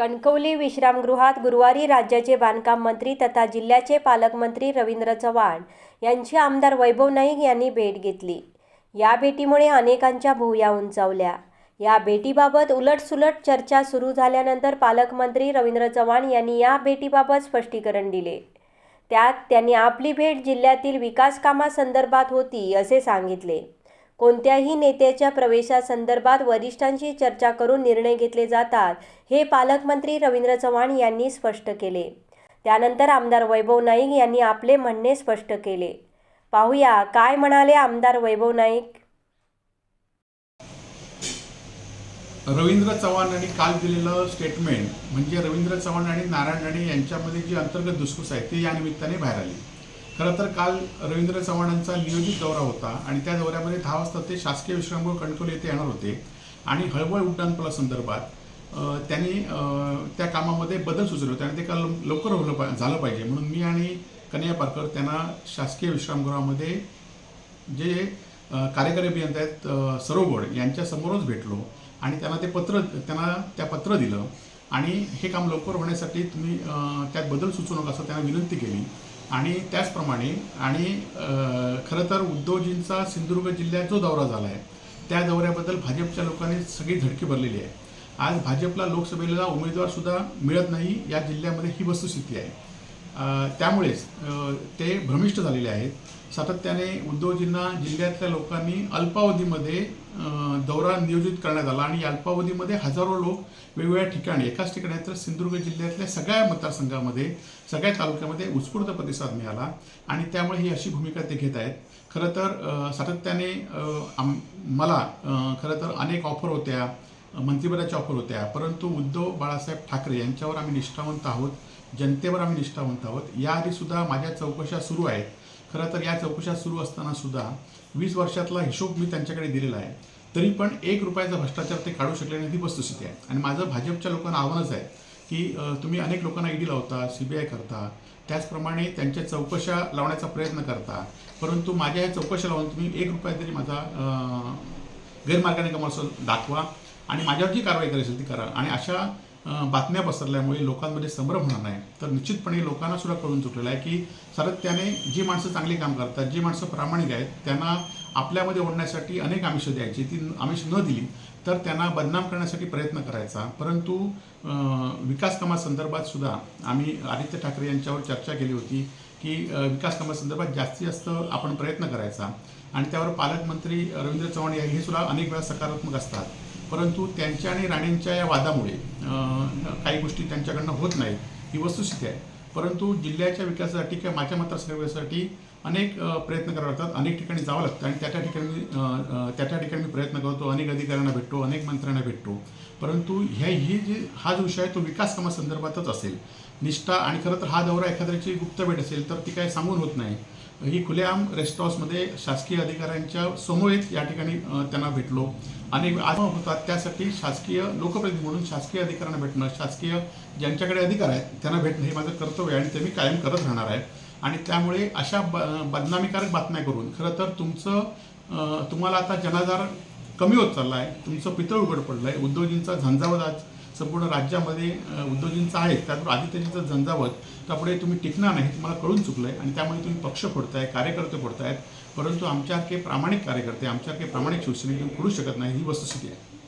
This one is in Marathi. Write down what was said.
कणकवली विश्रामगृहात गुरुवारी राज्याचे बांधकाम मंत्री तथा जिल्ह्याचे पालकमंत्री रवींद्र चव्हाण यांची आमदार वैभव नाईक यांनी भेट घेतली. या भेटीमुळे अनेकांच्या भुवया उंचावल्या. या भेटीबाबत उलटसुलट चर्चा सुरू झाल्यानंतर पालकमंत्री रवींद्र चव्हाण यांनी या भेटीबाबत स्पष्टीकरण दिले. त्यात त्यांनी आपली भेट जिल्ह्यातील विकास कामासंदर्भात होती असे सांगितले. कोणत्याही नेत्याच्या प्रवेशासंदर्भात वरिष्ठांशी चर्चा करून निर्णय घेतले जातात हे पालकमंत्री रवींद्र चव्हाण यांनी स्पष्ट केले. त्यानंतर आमदार वैभव नाईक यांनी आपले म्हणणे स्पष्ट केले. पाहूया काय म्हणाले आमदार वैभव नाईक. रवींद्र चव्हाण यांनी काल दिलेलं स्टेटमेंट म्हणजे रवींद्र चव्हाण आणि नारायण राणे यांच्यामध्ये जी अंतर्गत दुसफूस आहे ती या निमित्ताने बाहेर आली. खरं तर काल रवींद्र चव्हाणांचा नियोजित दौरा होता आणि त्या दौऱ्यामध्ये दहा वाजता ते शासकीय विश्रामगृह कणकवली येथे येणार होते आणि हळवळ उड्डाणपुला संदर्भात त्यांनी त्या कामामध्ये बदल सुचवले होते आणि ते काल लवकर होलं पा झालं पाहिजे. म्हणून मी आणि कन्या पारकर त्यांना शासकीय विश्रामगृहामध्ये जे कार्यकारी अभियंता आहेत सरोगड यांच्यासमोरच भेटलो आणि त्यांना ते पत्र त्यांना त्या पत्र दिलं आणि हे काम लवकर होण्यासाठी तुम्ही त्यात बदल सुचवू नका असं त्यांना विनंती केली. आणि त्याचप्रमाणे आणि खरं तर उद्धवजींचा सिंधुदुर्ग जिल्ह्यात जो दौरा झाला आहे त्या दौऱ्याबद्दल भाजपच्या लोकांनी सगळी धडकी भरलेली आहे. आज भाजपला लोकसभेला उमेदवारसुद्धा मिळत नाही या जिल्ह्यामध्ये ही वस्तुस्थिती आहे. त्यामुळेच ते भ्रमिष्ट झालेले आहेत. सातत्याने उद्योगजींना जिल्ह्यातल्या लोकांनी अल्पावधीमध्ये दौरा नियोजित करण्यात आला आणि अल्पावधीमध्ये हजारो लोक वेगवेगळ्या ठिकाणी एकाच ठिकाणी तर सिंधुदुर्ग जिल्ह्यातल्या सगळ्या मतदारसंघामध्ये सगळ्या तालुक्यामध्ये उत्स्फूर्त प्रतिसाद मिळाला आणि त्यामुळे ही अशी भूमिका ते घेत आहेत. खरं तर सातत्याने आम मला खरं तर अनेक ऑफर होत्या मंत्रिपदाच्या ऑफर होत्या परंतु उद्धव बाळासाहेब ठाकरे यांच्यावर आम्ही निष्ठावंत आहोत जनतेवर आम्ही निष्ठावंत आहोत. याआधीसुद्धा माझ्या चौकशा सुरू आहेत. खरं तर या चौकशा सुरू असताना सुद्धा वीस वर्षातला हिशोब मी त्यांच्याकडे दिलेला आहे. तरी पण एक रुपयाचा भ्रष्टाचार ते काढू शकले नाही ती वस्तुस्थिती आहे. आणि माझं भाजपच्या लोकांना आव्हानच आहे की तुम्ही अनेक लोकांना ईडी लावता सी बी आय करता त्याचप्रमाणे त्यांच्या चौकशा लावण्याचा प्रयत्न करता परंतु माझ्या ह्या चौकशा लावून तुम्ही एक रुपया तरी माझा गैरमार्गाने कमाल दाखवा आणि माझ्यावर जी कारवाई करायची ती करा. आणि अशा बातम्या पसरल्यामुळे लोकांमध्ये संभ्रम होणार नाही. तर निश्चितपणे लोकांना सुद्धा कळून चुकलेलं आहे की सातत्याने जी माणसं चांगली काम करतात जी माणसं प्रामाणिक आहेत त्यांना आपल्यामध्ये ओढण्यासाठी अनेक आमिषं द्यायची. ती आमिष न दिली तर त्यांना बदनाम करण्यासाठी प्रयत्न करायचा. परंतु विकास कामासंदर्भात सुद्धा आम्ही आदित्य ठाकरे यांच्यावर चर्चा केली होती की विकास कामासंदर्भात जास्तीत जास्त आपण प्रयत्न करायचा. आणि त्यावर पालकमंत्री रवींद्र चव्हाण हे सुद्धा अनेक वेळा सकारात्मक असतात. परंतु त्यांच्या आणि राणेंच्या या वादामुळे काही गोष्टी त्यांच्याकडनं होत नाहीत. ही वस्तुस्थिती आहे. परंतु जिल्ह्याच्या विकासासाठी किंवा माझ्या मतदारसंघासाठी अनेक प्रयत्न करावे लागतात. अनेक ठिकाणी जावं लागतं आणि त्या त्या ठिकाणी मी, त्या त्या ठिकाणी मी प्रयत्न करतो. अनेक अधिकाऱ्यांना भेटतो अनेक मंत्र्यांना भेटतो. परंतु ह्या ही जे हा जो विषय आहे तो विकास कामासंदर्भातच असेल. निष्ठा आणि खरं तर हा दौरा एखाद्याची गुप्त भेट असेल तर ती काही सांगून होत नाही. ही खुलेआम रेस्ट हाऊसमध्ये शासकीय अधिकाऱ्यांच्या समोरीत या ठिकाणी त्यांना भेटलो. आणि आज होतात त्यासाठी शासकीय लोकप्रतिनिधी म्हणून शासकीय अधिकाऱ्यांना भेटणं शासकीय ज्यांच्याकडे अधिकार आहेत त्यांना भेटणं हे माझं कर्तव्य आहे आणि ते मी कायम करत राहणार आहे. आणि त्यामुळे अशा ब बदनामीकारक बातम्या करून खरं तर तुमचं तुम्हाला आता जनाधार कमी होत चालला आहे तुमचं पितळ उघड पडलं आहे उद्योजींचा झंझावत आज संपूर्ण राज्यामध्ये उद्योजींचा आहे त्यातून आदित्यजींचं झंझावत त्यापुढे तुम्ही टिकणार नाही तुम्हाला कळून चुकलं आहे आणि त्यामुळे तुम्ही पक्ष फोडताय कार्यकर्ते फोडतायत परंतु आमच्यासारखे प्रामाणिक कार्यकर्ते आमच्यासारखे प्रामाणिक शिवसेने तुम्ही फोडू शकत नाही ही वस्तुस्थिती आहे.